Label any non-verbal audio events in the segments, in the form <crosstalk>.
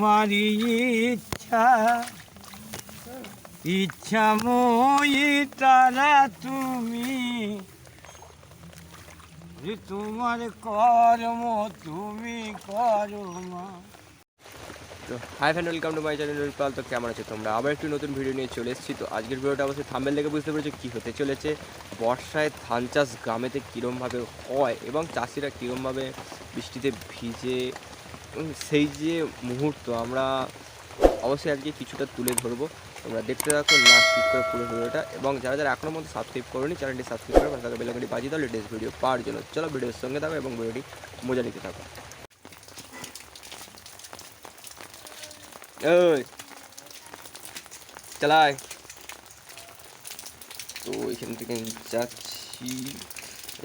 তোমারই ইচ্ছা ইচ্ছাময়ী তারা তুমি। তোমার কর্ম তুমি করো তো hi friend welcome to my channel Pal. তো কেমন আছো তোমরা? আবার একটি নতুন ভিডিও নিয়ে চলে এসেছি। তো আজকের ভিডিওটা অবশ্যই থাম্বেল দেখে বুঝতে পেরেছ কী হতে চলেছে। বর্ষায় ধান চাষ গ্রামেতে কীরমভাবে হয় এবং চাষিরা কীরমভাবে বৃষ্টিতে ভিজে সেই যে মুহূর্ত, আমরা অবশ্যই আজকে কিছুটা তুলে ধরবো। তোমরা দেখতে থাকো, না স্কিপ করে পুরো ভিডিওটা। এবং যারা যারা এখনও মধ্যে সাবস্ক্রাইব করেনি চ্যানেলটি সাবস্ক্রাইব করে পাশে বেলাকাটি বাজিয়ে দাও লেটেস্ট ভিডিও পাওয়ার জন্য। চলো ভিডিওর সঙ্গে থাকো এবং ভিডিওটি মজা নিতে থাকো। ওই চালাই। তো এখান থেকে যাচ্ছি।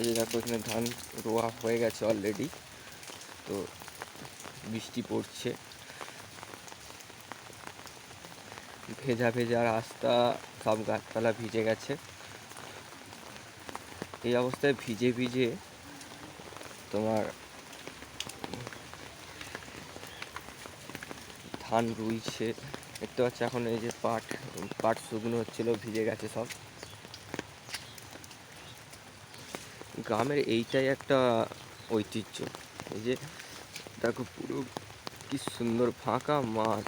এই দেখো, এখানে ধান রোয়া হয়ে গেছে অলরেডি তো বৃষ্টি পড়ছে। ভেজা ভেজা রাস্তা, সব গাছপালা ভিজে গেছে। এই অবস্থায় ভিজে ভিজে তোমার ধান রুইছে। দেখতে পাচ্ছি এখন এই যে পাট পাট শুকনো হচ্ছিল, ভিজে গেছে সব। গ্রামের এইটাই একটা ঐতিহ্য। এই যে দেখো পুরো কি সুন্দর ফাঁকা মাঠ।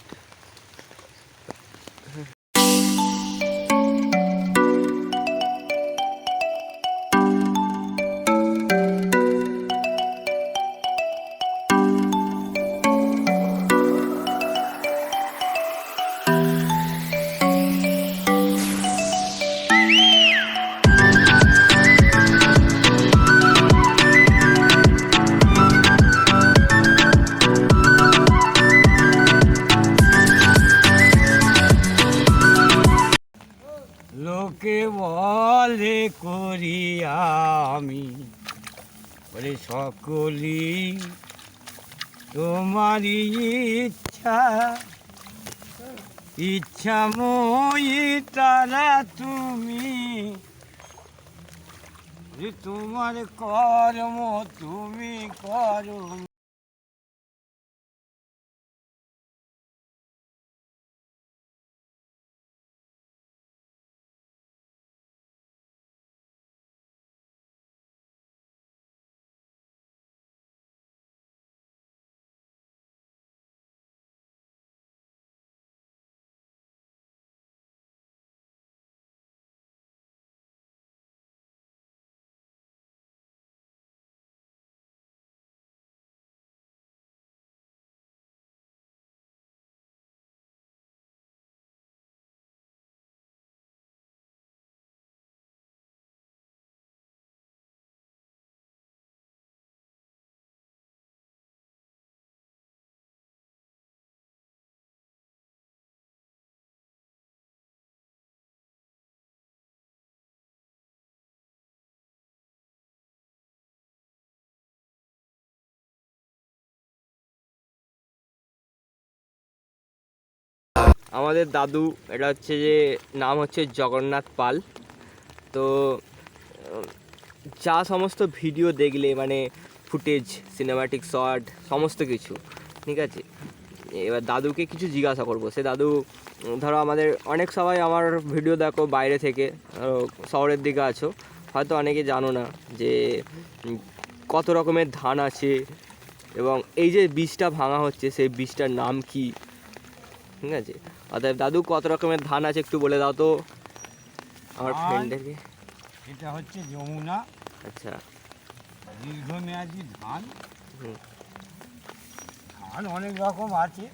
বলে করি আমি। বলে সকলি তোমারই ইচ্ছা ইচ্ছাময়ী তারা তুমি। তোমার কর্ম তুমি করো আমাদের দাদু, এটা হচ্ছে যে, নাম হচ্ছে জগন্নাথ পাল। তো, যা সমস্ত ভিডিও দেখলে মানে ফুটেজ সিনেমাটিক শট সমস্ত কিছু, ঠিক আছে? এবার দাদুকে কিছু জিজ্ঞাসা করব। সে দাদু, ধরো আমাদের, অনেক সবাই আমার ভিডিও দেখো বাইরে থেকে শহরের দিকে আছো, হয়তো অনেকে জানো না যে, কত রকমের ধান আছে এবং এই যে বীজটা ভাঙা হচ্ছে, সেই বীজটার নাম কি? ঠিক আছে? অতএব দাদু কত রকমের ধান আছে একটু বলে দাও তো আমার? ফ্রেন্ডদেরকে এটা হচ্ছে যমুনা। আচ্ছা। দীর্ঘমেয়াদী ধান। ধান অনেক রকম আছে।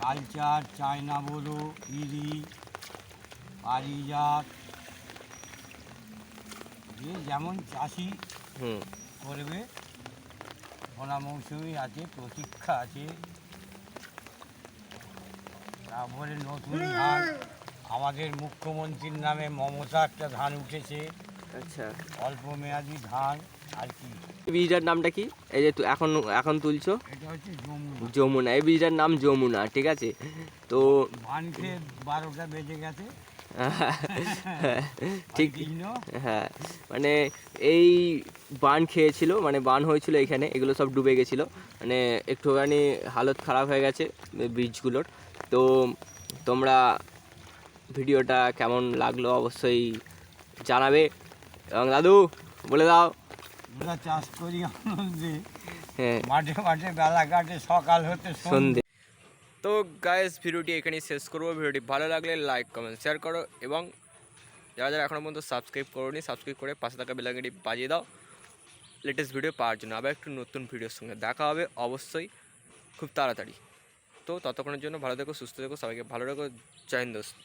কালচার চায়না বড়ো ইরি পারিজাত। যে যেমন চাষি করবে সোনা মৌসুমি আছে প্রতীক্ষা আছে। তারপরে নতুন ধান আমাদের মুখ্যমন্ত্রীর নামে মমতা একটা ধান উঠেছে। আচ্ছা। অল্প মেয়াদি ধান আর কি? বীজটার নামটা কি? এই যে তু- এখন এখন তুলছো? এটা হচ্ছে যমুনা। যমুনা। এই বীজটার নাম যমুনা ঠিক আছে? তো বারোটা বেজে গেছে। <laughs> ঠিক। হ্যাঁ। মানে এই বান খেয়েছিল মানে বান হয়েছিল এখানে এগুলো সব ডুবে গেছিল। মানে একটুখানি হালত খারাপ হয়ে গেছে ব্রিজগুলোর তো তোমরা ভিডিওটা কেমন লাগল অবশ্যই জানাবে। এবং দাদু বলে দাও। আমরা চাষ করি আনন্দে হ্যাঁ। মাঠে মাঠে সকাল হতে সন্ধে তো গায়েস ভিডিওটি এখানেই শেষ করব। ভিডিওটি ভালো লাগলে লাইক কমেন্ট শেয়ার করো। এবং যারা যারা এখনও পর্যন্ত সাবস্ক্রাইব করোনি সাবস্ক্রাইব করে পাশে থাকা বেলাঙ্গিটি বাজিয়ে দাও। লেটেস্ট ভিডিও পাওয়ার জন্য আবার একটু নতুন ভিডিওর সঙ্গে দেখা হবে অবশ্যই। খুব তাড়াতাড়ি। তো ততক্ষণের জন্য ভালো থেকো সুস্থ থেকো সবাইকে ভালো রাখো জয় দোস্ত